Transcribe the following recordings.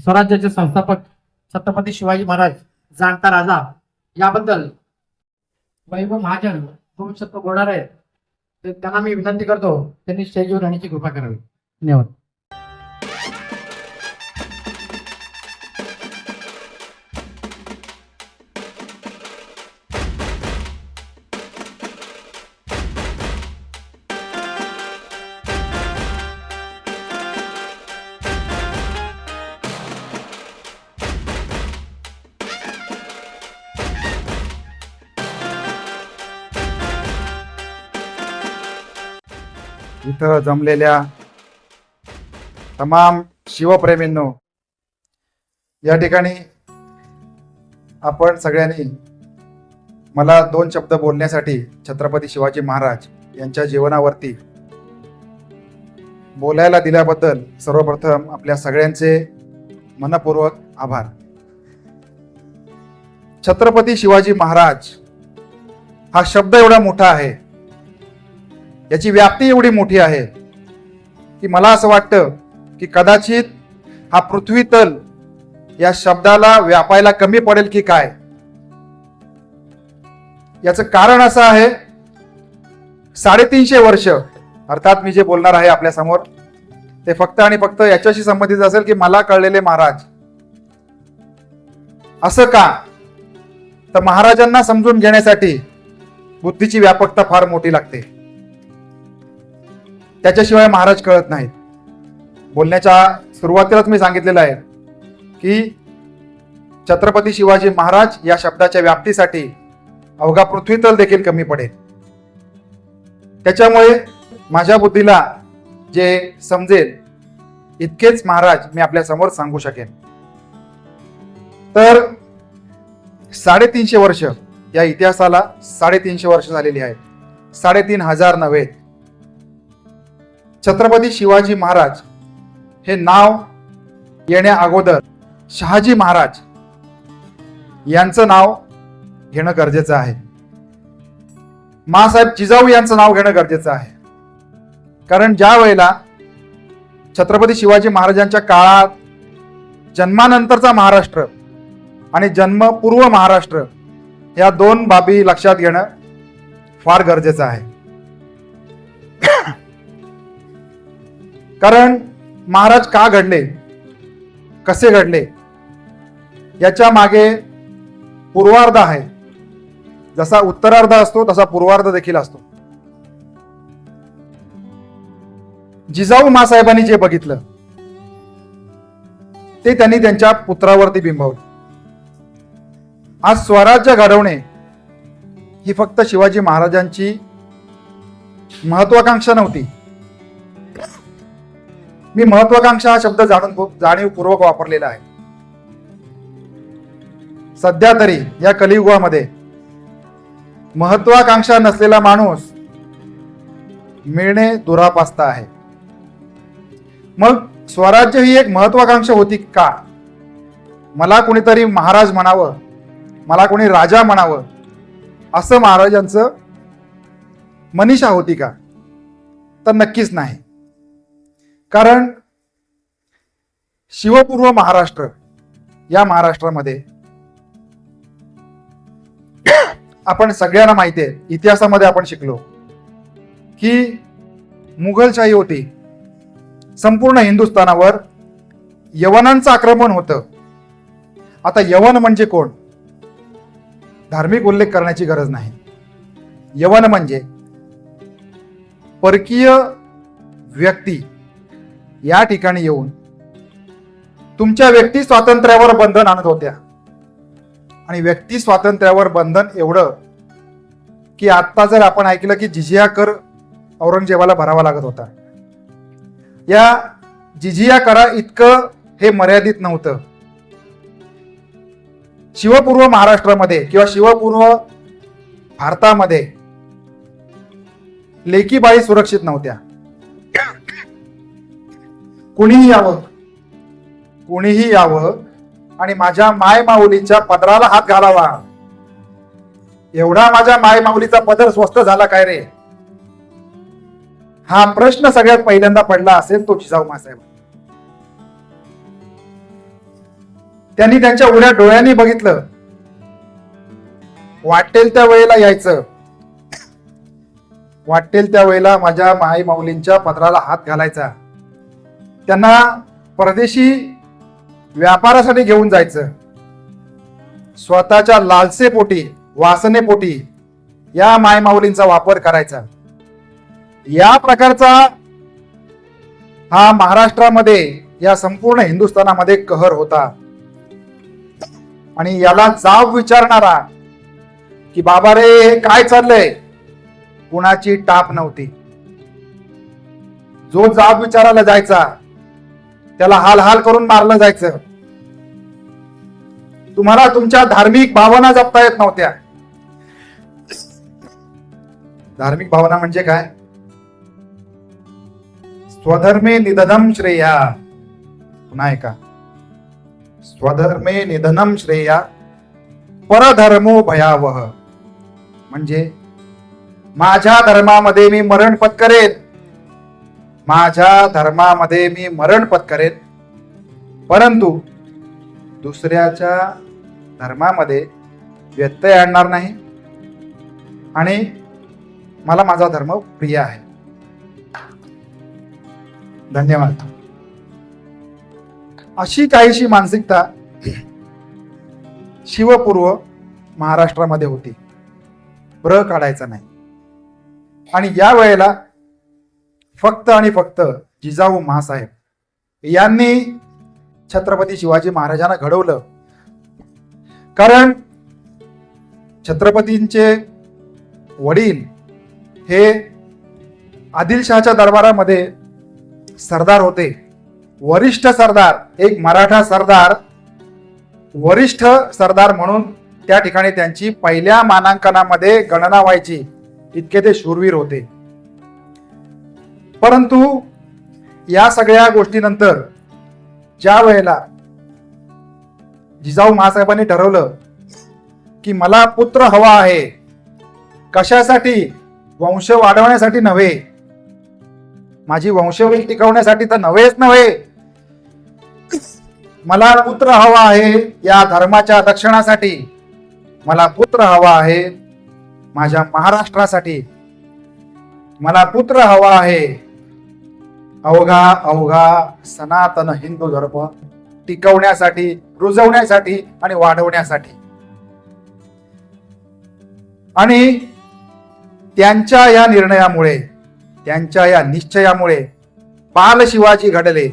स्वराज्याचे संस्थापक छत्रपती शिवाजी महाराज जाणता राजा. याबद्दल वैभव महाजन दोन शब्द बोलणार आहेत. त्यांना मी विनंती करतो त्यांनी स्टेजवर राहण्याची कृपा करावी. धन्यवाद. इथं जमलेल्या तमाम शिवप्रेमींनो या ठिकाणी आपण सगळ्यांनी मला दोन शब्द बोलण्यासाठी छत्रपती शिवाजी महाराज यांच्या जीवनावरती बोलायला दिल्याबद्दल सर्वप्रथम आपल्या सगळ्यांचे मनपूर्वक आभार. छत्रपती शिवाजी महाराज हा शब्द एवढा मोठा आहे याची व्याप्ती एवढी मोठी आहे की मला असं वाटतं की कदाचित हा पृथ्वी तल या शब्दाला व्यापायला कमी पडेल की काय? याचं कारण असं आहे साडेतीनशे वर्ष अर्थात मी जे बोलणार आहे आपल्यासमोर ते फक्त आणि फक्त याच्याशी संबंधित असेल की मला कळलेले महाराज. असं का? तर महाराजांना समजून घेण्यासाठी बुद्धीची व्यापकता फार मोठी लागते. त्याच्याशिवाय महाराज कळत नाहीत. बोलण्याच्या सुरुवातीलाच मी सांगितलेलं आहे की छत्रपती शिवाजी महाराज या शब्दाच्या व्याप्तीसाठी अवघा पृथ्वीतल देखील कमी पडेल. त्याच्यामुळे माझ्या बुद्धीला जे समजेल इतकेच महाराज मी आपल्यासमोर सांगू शकेन. तर साडेतीनशे वर्ष या इतिहासाला साडेतीनशे वर्ष झालेली आहेत. साडेतीन हजार नव्हे छत्रपती शिवाजी महाराज हे नाव येण्या अगोदर शहाजी महाराज यांचं नाव घेणं गरजेचं आहे. मासाहेब जिजाऊ यांचं नाव घेणं गरजेचं आहे. कारण ज्या वेळेला छत्रपती शिवाजी महाराजांच्या काळात जन्मानंतरचा महाराष्ट्र आणि जन्मपूर्व महाराष्ट्र या दोन बाबी लक्षात घेणं फार गरजेचं आहे. कारण महाराज का घडले? कसे घडले? याच्या मागे पूर्वार्ध आहे. जसा उत्तरार्ध असतो तसा पूर्वार्ध देखील असतो. जिजाऊ मासाहेबांनी जे बघितलं ते त्यांनी त्यांच्या पुत्रावरती बिंबवलं. आज स्वराज्य घडवणे ही फक्त शिवाजी महाराजांची महत्वाकांक्षा नव्हती. मी महत्वाकांक्षा हा शब्द जाणून जाणीवपूर्वक वापरलेला आहे. सध्या तरी या कलियुगामध्ये महत्वाकांक्षा नसलेला माणूस मिळणे दुरापास्त आहे. मग स्वराज्य ही एक महत्वाकांक्षा होती का? मला कोणीतरी महाराज म्हणावं मला कोणी राजा म्हणावं असं महाराजांचं मनीषा होती का? तर नक्कीच नाही. कारण शिवपूर्व महाराष्ट्र या महाराष्ट्रामध्ये आपण सगळ्यांना माहिती आहे इतिहासामध्ये आपण शिकलो की मुघलशाही होती संपूर्ण हिंदुस्थानावर यवनांचं आक्रमण होतं. आता यवन म्हणजे कोण? धार्मिक उल्लेख करण्याची गरज नाही. यवन म्हणजे परकीय व्यक्ती या ठिकाणी येऊन तुमच्या व्यक्ती स्वातंत्र्यावर बंधन आणत होत्या. आणि व्यक्ती स्वातंत्र्यावर बंधन एवढं की आत्ता जर आपण ऐकलं की जिजिया कर औरंगजेबाला भरावा लागत होता. या जिजिया करा इतकं हे मर्यादित नव्हतं. शिवपूर्व महाराष्ट्रामध्ये किंवा शिवपूर्व भारतामध्ये लेकीबाई सुरक्षित नव्हत्या. कुणीही यावं. कुणीही यावं आणि माझ्या माय माऊलीच्या पदराला हात घालावा. एवढा माझ्या माय माऊलीचा पदर स्वस्त झाला काय रे? हा प्रश्न सगळ्यात पहिल्यांदा पडला असेल तो जिजाऊ मासाहेब त्यांनी त्यांच्या उड्या डोळ्यांनी बघितलं. वाटेल त्या वेळेला यायचं. वाटेल त्या वेळेला माझ्या माई माऊलींच्या पदराला हात घालायचा. त्यांना परदेशी व्यापारासाठी घेऊन जायचं. स्वतःच्या लालसेपोटी वासनेपोटी या मायमाऊलींचा वापर करायचा. या प्रकारचा हा महाराष्ट्रामध्ये या संपूर्ण हिंदुस्थानामध्ये कहर होता. आणि याला जाब विचारणारा की बाबा रे हे काय चाललंय? कुणाची टाप नव्हती. जो जाब विचारायला जायचा त्याला हाल हाल करून मारलं जायचं. तुम्हाला तुमच्या धार्मिक भावना जपता येत नव्हत्या. धार्मिक भावना म्हणजे काय? स्वधर्मे निधनम श्रेया. पुन्हा ऐका. स्वधर्मे निधनम श्रेया. परधर्मो भयावह. म्हणजे माझ्या धर्मामध्ये मी मरण पत्करेन. माझ्या धर्मामध्ये मी मरण पत्करेन. परंतु दुसऱ्याच्या धर्मामध्ये व्यत्यय आणणार नाही. आणि मला माझा धर्म प्रिय आहे. धन्यवाद. अशी काहीशी मानसिकता शिवपूर्व महाराष्ट्रामध्ये होती. ब्र काढायचा नाही. आणि या वेळेला फक्त आणि फक्त जिजाऊ महासाहेब. यांनी छत्रपती शिवाजी महाराजांना घडवलं. कारण छत्रपतींचे वडील हे आदिलशहाच्या दरबारामध्ये सरदार होते. वरिष्ठ सरदार एक मराठा सरदार वरिष्ठ सरदार म्हणून त्या ठिकाणी त्यांची पहिल्या मानांकनामध्ये गणना व्हायची. इतके ते शूरवीर होते. परंतु या सगळ्या गोष्टीनंतर ज्या वेळेला जिजाऊ महासाहेबांनी ठरवलं की मला पुत्र हवा आहे कशासाठी? वंश वाढवण्यासाठी नव्हे. माझी वंशवेल टिकवण्यासाठी तर नव्हेच नव्हे. मला पुत्र हवा आहे या धर्माच्या रक्षणासाठी. मला पुत्र हवा आहे माझ्या महाराष्ट्रासाठी. मला पुत्र हवा आहे अवघा अवघा सनातन हिंदू धर्म टिकवण्यासाठी रुजवण्यासाठी आणि वाढवण्यासाठी. आणि त्यांच्या या निर्णयामुळे त्यांच्या या निश्चयामुळे बाल शिवाजी घडले.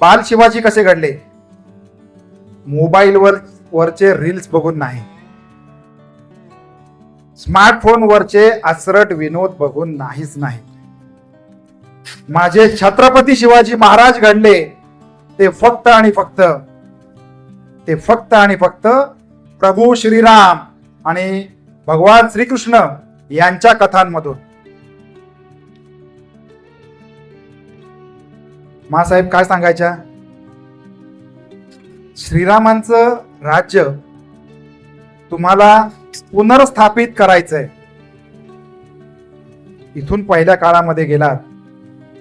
बाल शिवाजी कसे घडले? मोबाईलवर वरचे रील्स बघून नाही. स्मार्टफोनवरचे आचरट विनोद बघून नाहीच नाही. माझे छत्रपती शिवाजी महाराज घडले ते फक्त आणि फक्त ते फक्त आणि फक्त प्रभू श्रीराम आणि भगवान श्रीकृष्ण यांच्या कथांमधून. मासाहेब काय सांगायच्या? श्रीरामांचं राज्य तुम्हाला पुनर्स्थापित करायचंय. इथून पहिल्या काळामध्ये गेलात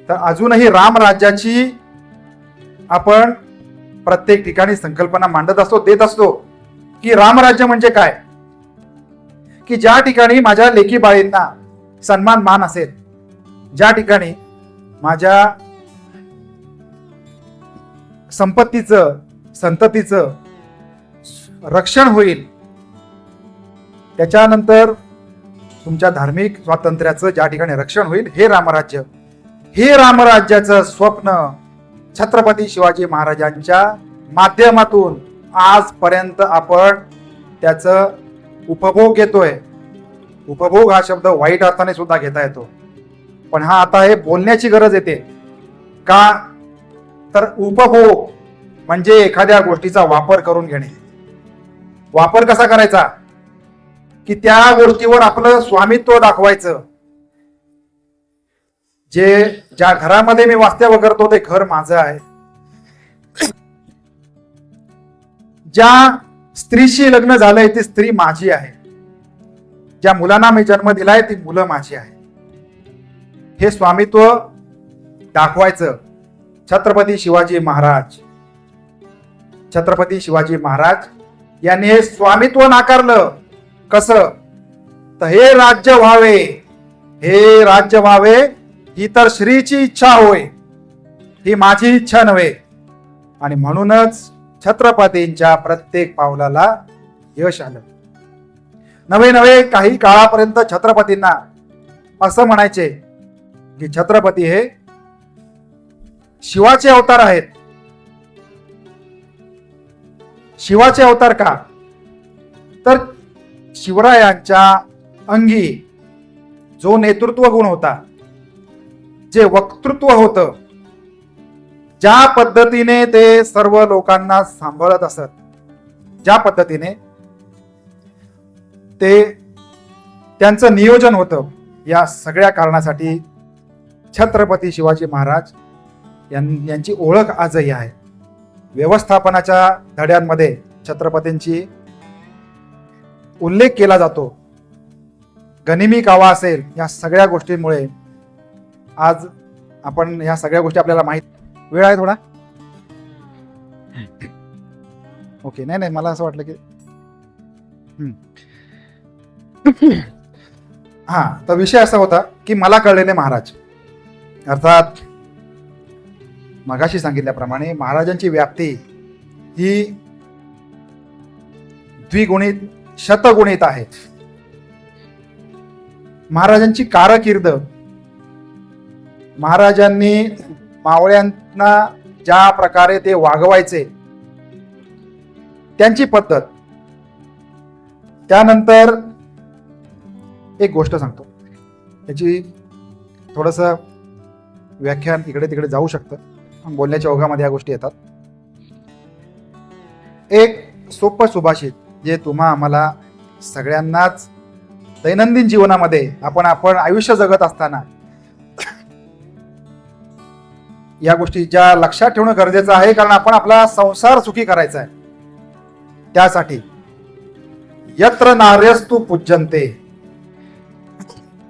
तर अजूनही राम राज्याची आपण प्रत्येक ठिकाणी संकल्पना मांडत असतो देत असतो. की रामराज्य म्हणजे काय? की ज्या ठिकाणी माझ्या लेखी बाळींना सन्मान मान असेल ज्या ठिकाणी माझ्या संपत्तीचं संततीचं रक्षण होईल त्याच्यानंतर तुमच्या धार्मिक स्वातंत्र्याचं ज्या ठिकाणी रक्षण होईल हे रामराज्य हे रामराज्याचं स्वप्न छत्रपती शिवाजी महाराजांच्या माध्यमातून आजपर्यंत आपण त्याचं उपभोग घेतोय. उपभोग हा शब्द वाईट अर्थाने सुद्धा घेता येतो. पण हा आता हे बोलण्याची गरज येते. का? तर उपभोग म्हणजे एखाद्या गोष्टीचा वापर करून घेणे. वापर कसा करायचा? की त्या गोष्टीवर आपलं स्वामित्व दाखवायचं. जे ज्या घरामध्ये मी वास्तव्य करतो ते घर माझं आहे. ज्या स्त्रीशी लग्न झालंय ती स्त्री माझी आहे. ज्या मुलांना मी जन्म दिलाय ती मुलं माझी आहे. हे स्वामित्व दाखवायचं छत्रपती शिवाजी महाराज. छत्रपती शिवाजी महाराज यांनी हे स्वामित्व नाकारलं. कसं? तर हे राज्य व्हावे. हे राज्य व्हावे. ही तर श्रीची इच्छा होय. ही माझी इच्छा नव्हे. आणि म्हणूनच छत्रपतींच्या प्रत्येक पावलाला यश आलं. नवे नवे काही काळापर्यंत छत्रपतींना असं म्हणायचे की छत्रपती हे शिवाचे अवतार आहेत. शिवाचे अवतार का? तर शिवरायांच्या अंगी जो नेतृत्व गुण होता जे वक्तृत्व होतं ज्या पद्धतीने ते सर्व लोकांना सांभाळत असत ज्या पद्धतीने ते त्यांचं नियोजन होतं या सगळ्या कारणासाठी छत्रपती शिवाजी महाराज यां- यांची ओळख आजही आहे. व्यवस्थापनाच्या धड्यांमध्ये छत्रपतींची उल्लेख केला जातो. गनिमी कावा असेल या सगळ्या गोष्टींमुळे आज आपण ह्या सगळ्या गोष्टी आपल्याला माहीत वेळ आहे थोडा? ओके नाही नाही मला असं वाटलं की हा तर विषय असा होता की मला कळलेले महाराज. अर्थात मगाशी सांगितल्याप्रमाणे महाराजांची व्याप्ती ही द्विगुणित शतगुणित आहे. महाराजांची कारकीर्द महाराजांनी मावळ्यांना ज्या प्रकारे ते वागवायचे त्यांची पद्धत. त्यानंतर एक गोष्ट सांगतो. त्याची थोडस व्याख्यान इकडे तिकडे जाऊ शकतं. बोलण्याच्या ओघामध्ये या गोष्टी येतात. एक सोपं सुभाषित जे तुम्हा आम्हाला सगळ्यांनाच दैनंदिन जीवनामध्ये आपण आपण आयुष्य जगत असताना या गोष्टी ज्या लक्षात ठेवणं गरजेचं आहे कारण आपण आपला संसार सुखी करायचा आहे. त्यासाठी यत्र नार्यस्तु पूज्यन्ते.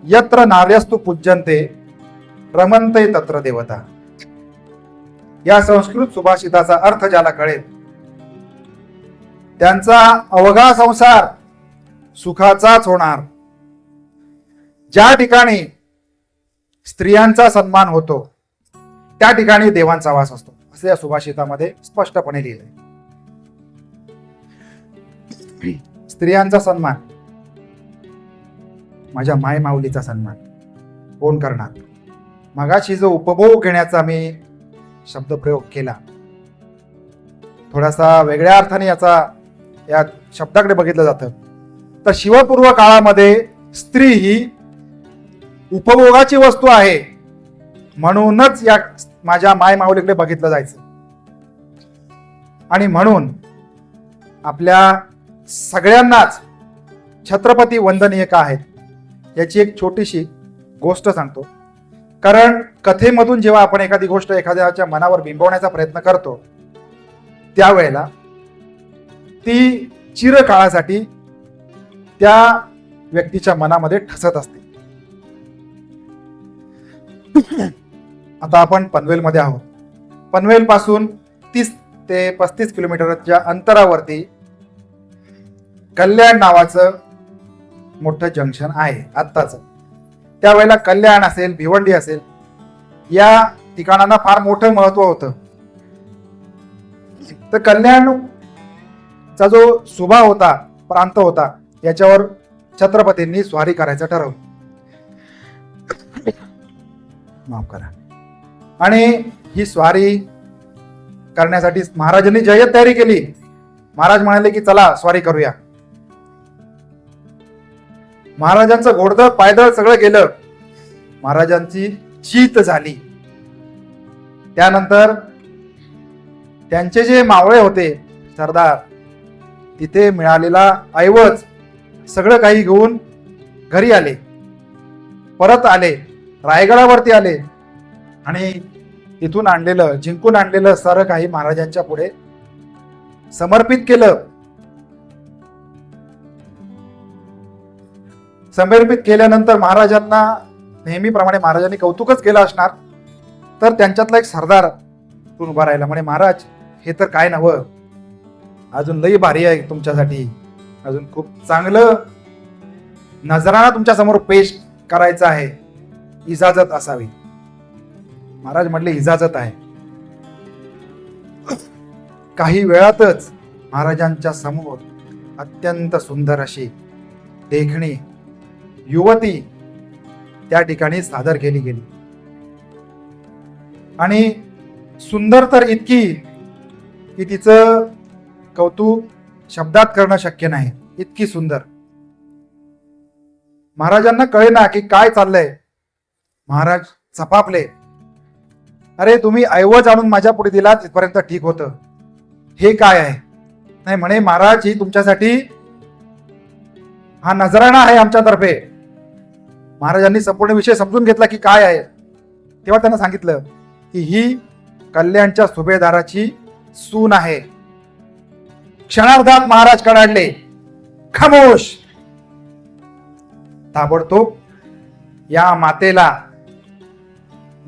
यत्र नार्यस्तु पूज्यन्ते रमंते तत्र देवता. या संस्कृत सुभाषिताचा अर्थ ज्याला कळेल त्यांचा अवघा संसार सुखाचाच होणार. ज्या ठिकाणी स्त्रियांचा सन्मान होतो त्या ठिकाणी देवांचा वास असतो. असे या सुभाषितामध्ये स्पष्टपणे लिहिलंय. स्त्रियांचा सन्मान. माझ्या माय माऊलीचा सन्मान. कोण करणार? मगाशी जो उपभोग घेण्याचा मी शब्दप्रयोग केला थोडासा वेगळ्या अर्थाने याचा या शब्दाकडे बघितलं जातं. तर शिवपूर्व काळामध्ये स्त्री ही उपभोगाची वस्तू आहे. म्हणूनच या माझ्या माय माऊलीकडे बघितलं जायचं. आणि म्हणून आपल्या सगळ्यांनाच छत्रपती वंदनीय का आहेत याची एक छोटीशी गोष्ट सांगतो. कारण कथेमधून जेव्हा आपण एखादी गोष्ट एखाद्याच्या मनावर बिंबवण्याचा प्रयत्न करतो त्यावेळेला ती चिरकाळासाठी त्या व्यक्तीच्या मनामध्ये ठसत असते. आता आपण पनवेलमध्ये आहोत. पनवेलपासून तीस ते पस्तीस किलोमीटरच्या अंतरावरती कल्याण नावाचं मोठं जंक्शन आहे आत्ताच. त्यावेळेला कल्याण असेल भिवंडी असेल या ठिकाणांना फार मोठं महत्त्व होतं. तर कल्याणचा जो सुभा होता प्रांत होता याच्यावर छत्रपतींनी स्वारी करायचं ठरवलं. माफ करा. आणि ही स्वारी करण्यासाठी महाराजांनी जय्यत तयारी केली. महाराज म्हणाले की चला स्वारी करूया. महाराजांचं घोडदळ पायदळ सगळं गेलं. महाराजांची चीत झाली. त्यानंतर त्यांचे जे मावळे होते सरदार तिथे मिळालेला ऐवज सगळं काही घेऊन घरी आले. परत आले रायगडावरती आले. आणि तिथून आणलेलं जिंकून आणलेलं सारं काही महाराजांच्या पुढे समर्पित केलं. समर्पित केल्यानंतर महाराजांना नेहमीप्रमाणे महाराजांनी कौतुकच केलं असणार. तर त्यांच्यातला एक सरदार तिथून उभा राहिला म्हणे महाराज हे तर काय नवं? अजून लई भारी आहे तुमच्यासाठी. अजून खूप चांगलं नजराना तुमच्यासमोर पेश करायचं आहे. इजाजत असावी. महाराज म्हटले इजाजत आहे. काही वेळातच महाराजांच्या समोर अत्यंत सुंदर अशी देखणी युवती त्या ठिकाणी सादर केली गेली. आणि सुंदर तर इतकी की तिचं कौतुक शब्दात करणं शक्य नाही इतकी सुंदर. महाराजांना कळे ना की काय चाललंय. महाराज चपापले अरे तुम्ही ऐवज आणून माझ्या पुढे दिला तिथपर्यंत ठीक होतं. हे काय आहे? नाही म्हणे महाराज ही तुमच्यासाठी हा नजराणा आहे आमच्यातर्फे. महाराजांनी संपूर्ण विषय समजून घेतला की काय आहे. तेव्हा त्यांना सांगितलं की ही कल्याणच्या सुभेदाराची सून आहे. क्षणार्धात महाराज कडाडले. खामोश! ताबडतोब या मातेला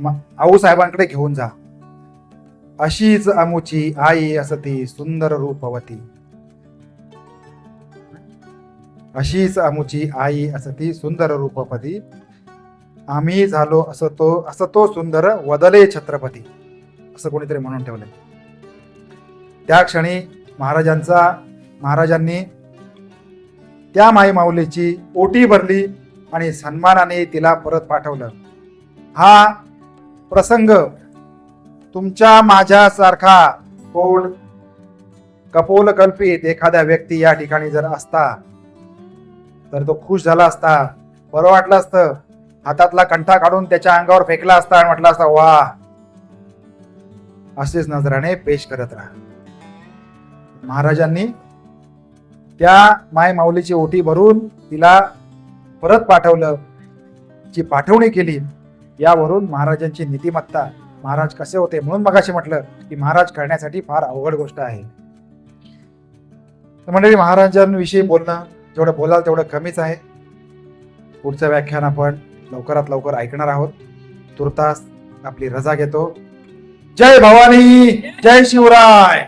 आऊ साहेबांकडे घेऊन जा. अशीच अमुची आई असती सुंदर रूपवती. अशीच अमुची आई असती सुंदर रूपवती आम्ही झालो असं तो असं तो सुंदर वदले छत्रपती असं कोणीतरी म्हणून ठेवलंय. त्या क्षणी महाराजांचा महाराजांनी त्या माई माऊलीची ओटी भरली आणि सन्मानाने तिला परत पाठवलं. हा प्रसंग. तुमच्या माझ्यासारखा कोण कपोल कल्पित एखाद्या व्यक्ती या ठिकाणी जर असता तर तो खुश झाला असता बरं वाटलं असतं. हातातला कंठा काढून त्याच्या अंगावर फेकला असता आणि म्हटलं असता वा. असेच नजराने पेश करत राहा. महाराजांनी त्या माय माऊलीची ओटी भरून तिला परत पाठवलं. जी पाठवणी केली यावरून महाराजांची नीतिमत्ता महाराज कसे होते म्हणून मगाशी म्हटलं की महाराज करण्यासाठी फार अवघड गोष्ट आहे. तर मंडळी महाराजांविषयी बोलणं जेवढं बोलाल तेवढं कमीच आहे. पुढचं व्याख्यान आपण लवकरात लवकर ऐकणार आहोत. तुर्तास आपली रजा घेतो. जय भवानी जय शिवराय!